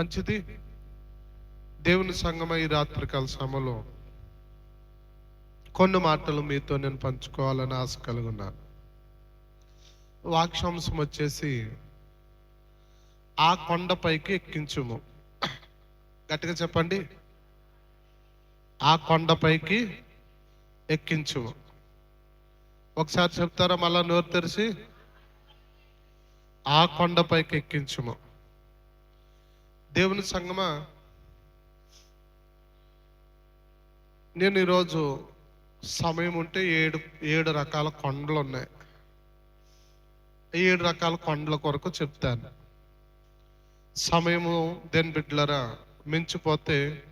మంచిది. దేవుని సంగమ ఈ రాత్రికాల సమలో కొన్ని మాటలు మీతో నేను పంచుకోవాలని ఆశ కలుగున్నాను వాక్షాంశం వచ్చేసి ఆ కొండపైకి ఎక్కించుము. గట్టిగా చెప్పండి. ఆ కొండపైకి ఎక్కించుము. ఒకసారి చెప్తారా మళ్ళా నోరు తెరిచి? ఆ కొండపైకి ఎక్కించుము. దేవుని సంగమా? నేను ఈరోజు సమయం ఉంటే ఏడు ఏడు రకాల కొండలు ఉన్నాయి ఏడు రకాల కొండల కొరకు చెప్తాను. సమయము దేని బిడ్డలరా? మించిపోతే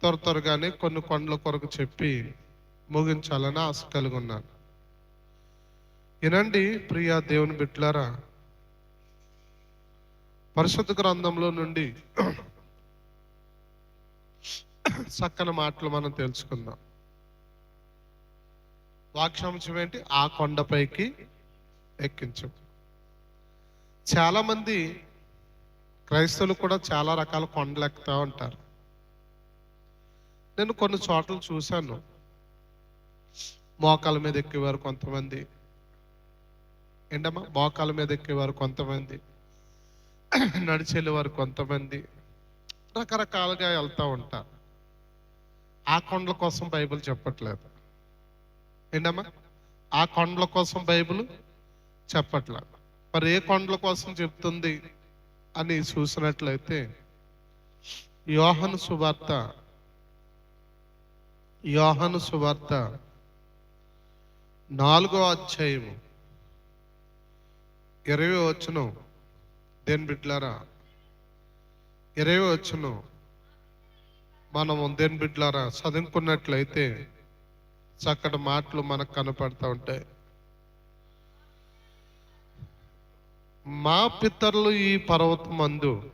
త్వర త్వరగానే కొన్ని కొండల కొరకు చెప్పి ముగించాలని ఆశ కలిగి ఉన్నాను. వినండి ప్రియా దేవుని బిడ్డలారా పరిశుద్ధ గ్రంథంలో నుండి చక్కని మాటలు మనం తెలుసుకుందాం. వాక్షాంశం ఏంటి? ఆ కొండపైకి ఎక్కించు. చాలామంది క్రైస్తవులు కూడా చాలా రకాల కొండలు ఎక్కుతా ఉంటారు. నేను కొన్ని చోట్ల చూశాను. మోకాల మీద ఎక్కేవారు కొంతమంది. ఏంటమ్మా? మోకాల మీద ఎక్కేవారు కొంతమంది. నడిచెళ్ళేవారు కొంతమంది రకరకాలుగా వెళ్తూ ఉంటారు. ఆ కొండల కోసం బైబిల్ చెప్పట్లేదు. ఏంటమ్మా? ఆ కొండల కోసం బైబిల్ చెప్పట్లేదు. మరి ఏ కొండల కోసం చెప్తుంది అని చూసినట్లయితే యోహను సువార్త యోహను సువార్త నాలుగో అధ్యాయము ఇరవై వచ్చును దేని బిడ్లారా ఇరవై వచ్చును మనం దేని బిడ్లారా చదువుకున్నట్లయితే చక్కటి మాటలు మనకు కనపడతా ఉంటాయి. మా పితరులు ఈ పర్వతం మందు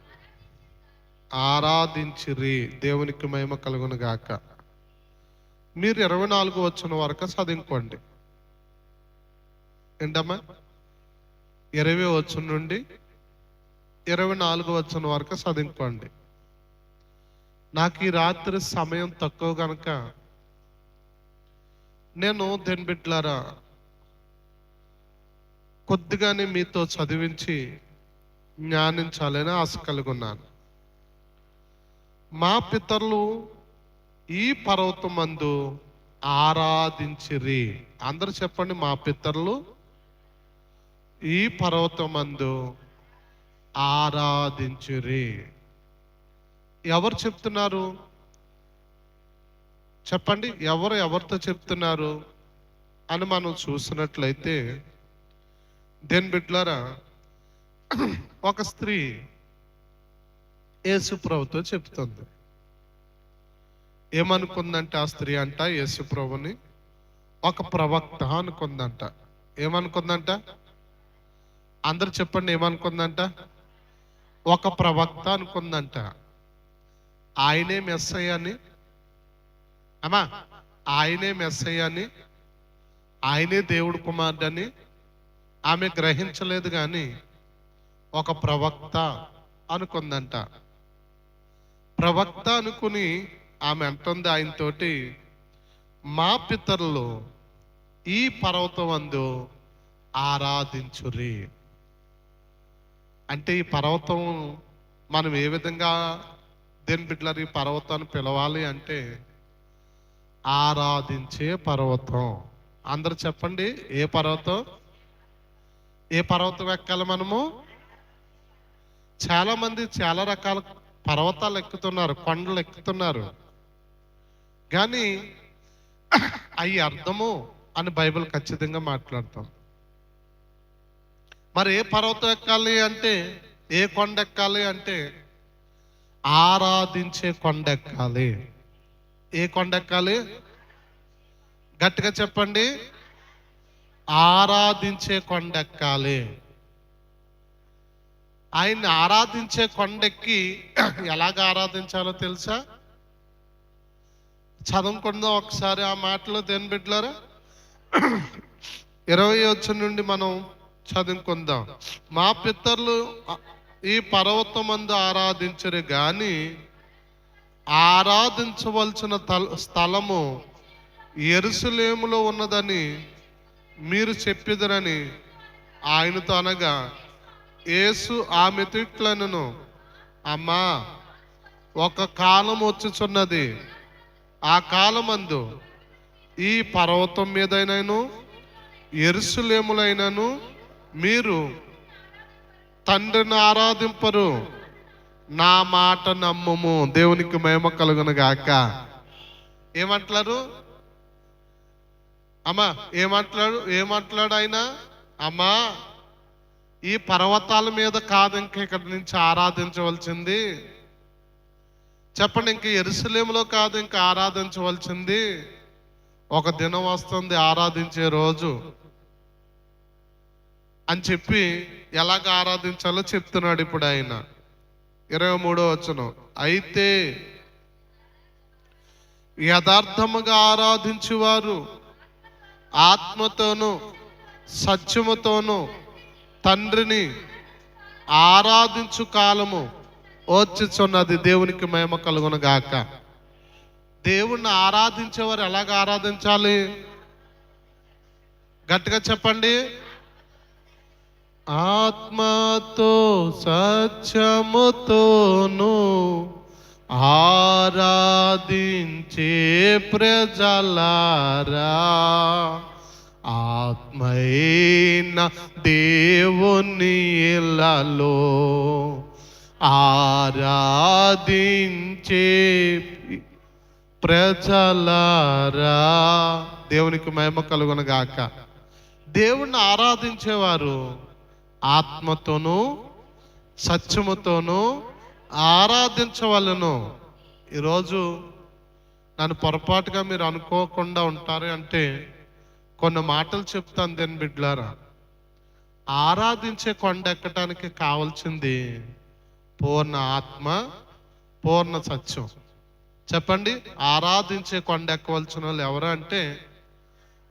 ఆరాధించిరి దేవునికి మహిమ కలుగును గాక. మీరు ఇరవై నాలుగు వచ్చిన వరకు చదువుకోండి. ఏంటమ్మా? ఇరవై వచ్చిన నుండి ఇరవై నాలుగు వచ్చిన వరకు చదువుకోండి నాకు ఈ రాత్రి సమయం తక్కువ కనుక నేను దేని బిడ్డలారా కొద్దిగానే మీతో చదివించి జ్ఞానించాలని ఆశ కలిగి ఉన్నాను మా పితరులు ఈ పర్వతం మందు ఆరాధించిరి. అందరూ చెప్పండి మా పితరులు ఈ పర్వతం మందు ఆరాధించిరి. ఎవరు చెప్తున్నారు? చెప్పండి ఎవరు ఎవరితో చెప్తున్నారు? అని మనం చూసినట్లయితే దేని బిడ్లారా ఒక స్త్రీ యేసుప్రభుతో చెప్తుంది. ఏమనుకుందంటే ఆ స్త్రీ అంట యేసుప్రభుని ఒక ప్రవక్త అనుకుందంట. ఏమనుకుందంట? అందరు చెప్పండి ఏమనుకుందంట? ఒక ప్రవక్త అనుకుందంట. ఆయనే మెస్ అని. అమ్మా ఆయనే మెస్ అని. ఆయనే దేవుడు కుమారుడని ఆమె గ్రహించలేదు కానీ ఒక ప్రవక్త అనుకుందంట. ప్రవక్త అనుకుని ఆమె అంటుంది ఆయనతోటి మా పితరులు ఈ పర్వతం అందు ఆరాధించురి. అంటే ఈ పర్వతం మనం ఏ విధంగా దేని బిడ్డలారు ఈ పర్వతాన్ని పిలవాలి అంటే ఆరాధించే పర్వతం. అందరు చెప్పండి ఏ పర్వతం? ఏ పర్వతం ఎక్కాలి మనము? చాలా మంది చాలా రకాల పర్వతాలు ఎక్కుతున్నారు కొండలు ఎక్కుతున్నారు. కానీ అవి అర్థము అని బైబిల్ ఖచ్చితంగా మాట్లాడతాం మరి ఏ పర్వతం ఎక్కాలి అంటే ఏ కొండ ఎక్కాలి అంటే ఆరాధించే కొండ ఎక్కాలి. ఏ కొండ ఎక్కాలి? గట్టిగా చెప్పండి. ఆరాధించే కొండ ఎక్కాలి. ఆయన్ని ఆరాధించే కొండెక్కి ఎలాగ ఆరాధించాలో తెలుసా? చదువుకుందాం ఒకసారి ఆ మాటలో దేని బిడ్డలారా? ఇరవై వచ్చిన నుండి మనం చదువుకుందాం. మా పితరులు ఈ పర్వతమందు ఆరాధించరు కానీ ఆరాధించవలసిన తల- స్థలము ఎరుసలేములో ఉన్నదని మీరు చెప్పిదరని ఆయనతో అనగా యేసు ఆమె తిట్లనను అమ్మా ఒక కాలం వచ్చుచున్నది. ఆ కాలమందు ఈ పర్వతం మీదైనను ఎరుసలేములైనను మీరు తండ్రిని ఆరాధింపరు. నా మాట నమ్మము. దేవునికి మేమ కలుగును గాక ఏమంటారు అమ్మా ఏమంటాడు ఏమంటాడు ఆయన? అమ్మా ఈ పర్వతాల మీద కాదు ఇంక ఇక్కడి నుంచి ఆరాధించవలసింది. చెప్పండి ఇంక ఎరుసలేములో కాదు ఇంకా ఆరాధించవలసింది. ఒక దినం వస్తుంది ఆరాధించే రోజు. అని చెప్పి ఎలాగ ఆరాధించాలో చెప్తున్నాడు ఇప్పుడు ఆయన. ఇరవై మూడో వచనం. అయితే యథార్థముగా ఆరాధించేవారు ఆత్మతోను సత్యముతోనూ తండ్రిని ఆరాధించు కాలము వచ్చుచున్నది దేవునికి మహిమ కలుగును గాక. దేవుణ్ణి ఆరాధించేవారు ఎలాగ ఆరాధించాలి? గట్టిగా చెప్పండి. ఆత్మతో సత్యముతోను ఆరాధించే ప్రజలారా. ఆత్మైన దేవుని ఇళ్ళలో ఆరాధించే ప్రజలారా. దేవునికి మహిమ కలుగునగాక. దేవుణ్ణి ఆరాధించేవారు ఆత్మతోనూ సత్యముతోనూ ఆరాధించవలను. ఈరోజు నన్ను పొరపాటుగా మీరు అనుకోకుండా ఉంటారు అంటే కొన్ని మాటలు చెప్తాను దేని బిడ్లారా. ఆరాధించే కొండ ఎక్కడానికి కావాల్సింది పూర్ణ ఆత్మ పూర్ణ సత్యం. చెప్పండి ఆరాధించే కొండ ఎక్కవలసిన వాళ్ళు ఎవరు అంటే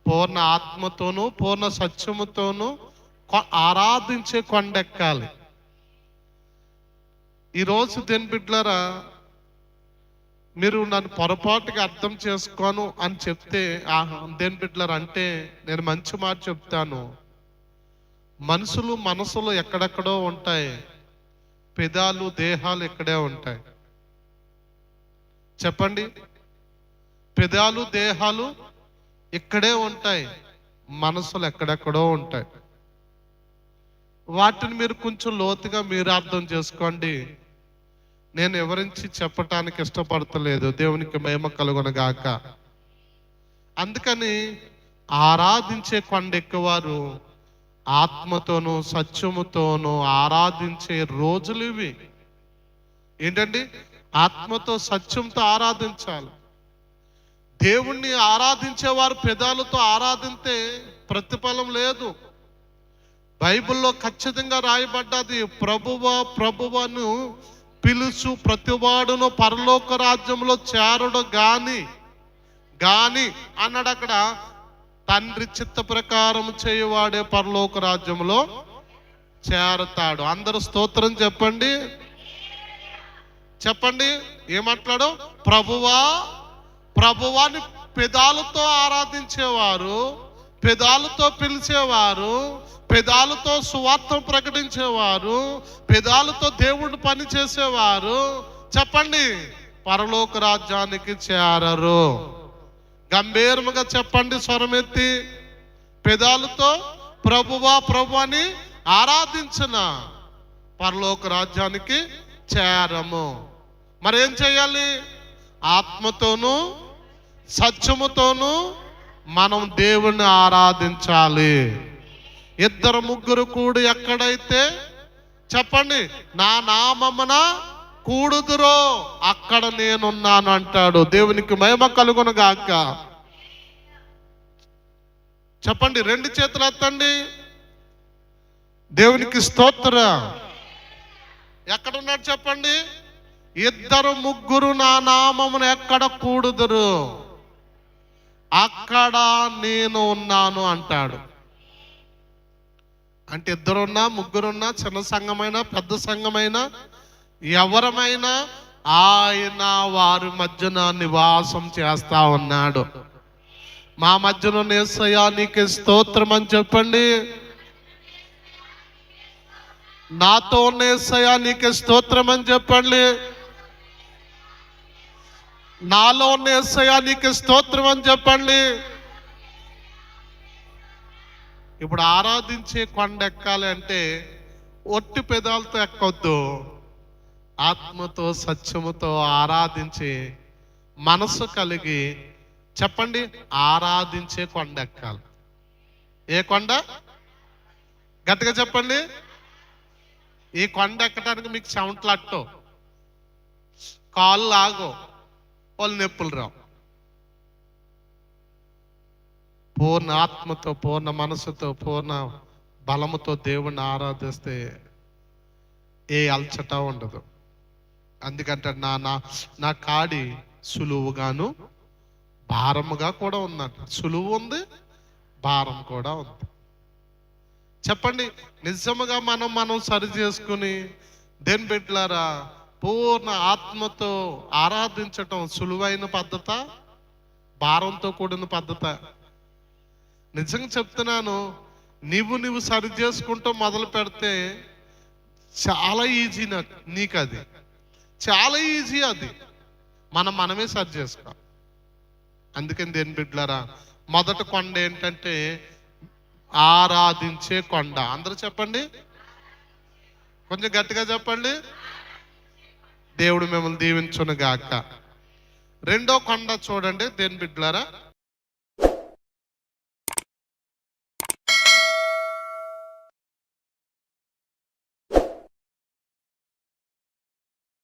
పూర్ణ ఆత్మతోనూ పూర్ణ సత్యముతోనూ ఆరాధించే కొండెక్కాలి. ఈరోజు దేని బిడ్డలారా మీరు నన్ను పొరపాటుగా అర్థం చేసుకోను అని చెప్తే ఆహా దేని బిడ్డలారా అంటే నేను మంచి మాట చెప్తాను. మనుషులు మనసులు ఎక్కడెక్కడో ఉంటాయి. పెదాలు దేహాలు ఇక్కడే ఉంటాయి. చెప్పండి. పెదాలు దేహాలు ఇక్కడే ఉంటాయి. మనసులు ఎక్కడెక్కడో ఉంటాయి. వాటిని మీరు కొంచెం లోతుగా మీరు అర్థం చేసుకోండి. నేను ఎవరించి చెప్పటానికి ఇష్టపడతలేదు. దేవునికి మహిమ కలుగునగాక అందుకని ఆరాధించే కొండ ఎక్కువారు ఆత్మతోనూ సత్యముతోనూ ఆరాధించే రోజులు ఇవి. ఏంటండి? ఆత్మతో సత్యంతో ఆరాధించాలి. దేవుణ్ణి ఆరాధించేవారు పెదాలతో ఆరాధించే ప్రతిఫలం లేదు. బైబిల్లో ఖచ్చితంగా రాయబడ్డది ప్రభువ ప్రభువను పిలుచు ప్రతివాడును పరలోక రాజ్యంలో చేరడు గాని గాని అన్నాడు అక్కడ తండ్రి చిత్త ప్రకారం చేయవాడే పరలోక రాజ్యంలో చేరతాడు. అందరూ స్తోత్రం చెప్పండి. చెప్పండి. ఏమంటాడు ప్రభువా ప్రభువాని పెదాలతో ఆరాధించేవారు పెదాలతో పిలిచేవారు పెదాలతో సువార్త ప్రకటించేవారు పెదాలతో దేవుడు పని చేసేవారు. చెప్పండి పరలోక రాజ్యానికి చేరరు. గంభీరముగా చెప్పండి స్వరమెత్తి పెదాలతో ప్రభువా ప్రభు అని ఆరాధించిన పరలోక రాజ్యానికి చేరము. మరేం చేయాలి? ఆత్మతోనూ సత్యముతోనూ మనం దేవుణ్ణి ఆరాధించాలి. ఇద్దరు ముగ్గురు కూడి ఎక్కడైతే? చెప్పండి నా నామమున కూడుదురో అక్కడ నేనున్నాను అంటాడు దేవునికి మహిమ కలుగును గాక. చెప్పండి రెండు చేతులు ఎత్తండి. దేవునికి స్తోత్ర. ఎక్కడున్నాడు చెప్పండి? ఇద్దరు ముగ్గురు నా నామమును ఎక్కడ కూడుదురు? అక్కడ నేను ఉన్నాను అంటాడు. అంటే ఇద్దరున్నా ముగ్గురున్నా చిన్న సంఘమైనా పెద్ద సంఘమైనా ఎవరమైనా ఆయన వారి మధ్యన నివాసం చేస్తా ఉన్నాడు. మా మధ్యన నేసయ్యా నీకు స్తోత్రం అని చెప్పండి. నాతో నేసయ్యా నీకు స్తోత్రం అని చెప్పండి. నాలో నేసయానికి నీకు స్తోత్రం అని చెప్పండి. ఇప్పుడు ఆరాధించే కొండ ఎక్కాలి అంటే ఒట్టి పెదాలతో ఎక్కొద్దు. ఆత్మతో సత్యముతో ఆరాధించి మనసు కలిగి చెప్పండి ఆరాధించే కొండ ఎక్కాలి. ఏ కొండ? గట్టిగా చెప్పండి. ఈ కొండ ఎక్కడానికి మీకు చెమటలట్టు కాళ్ళు లాగో వాళ్ళు నొప్పులు రావు. పూర్ణ ఆత్మతో పూర్ణ మనసుతో పూర్ణ బలముతో దేవుణ్ణి ఆరాధిస్తే ఏ అల్చట ఉండదు. అందుకంటే నా నా నా కాడి సులువుగాను భారముగా కూడా ఉందంట. సులువు ఉంది భారం కూడా ఉంది. చెప్పండి నిజముగా మనం మనం సరి చేసుకుని దేని బిడ్డలారా పూర్ణ ఆత్మతో ఆరాధించటం సులువైన పద్ధత భారంతో కూడిన పద్ధత. నిజంగా చెప్తున్నాను నీవు నువ్వు సరి చేసుకుంటూ మొదలు పెడితే చాలా ఈజీ నాకు నీకు అది చాలా ఈజీ అది. మనం మనమే సరి చేసుకో అందుకని దేని బిడ్డలారా మొదట కొండ ఏంటంటే ఆరాధించే కొండ. అందరూ చెప్పండి. కొంచెం గట్టిగా చెప్పండి. దేవుడు మిమ్మల్ని దీవించునుగాక. రెండో కొండ చూడండి దేని బిడ్డలారా.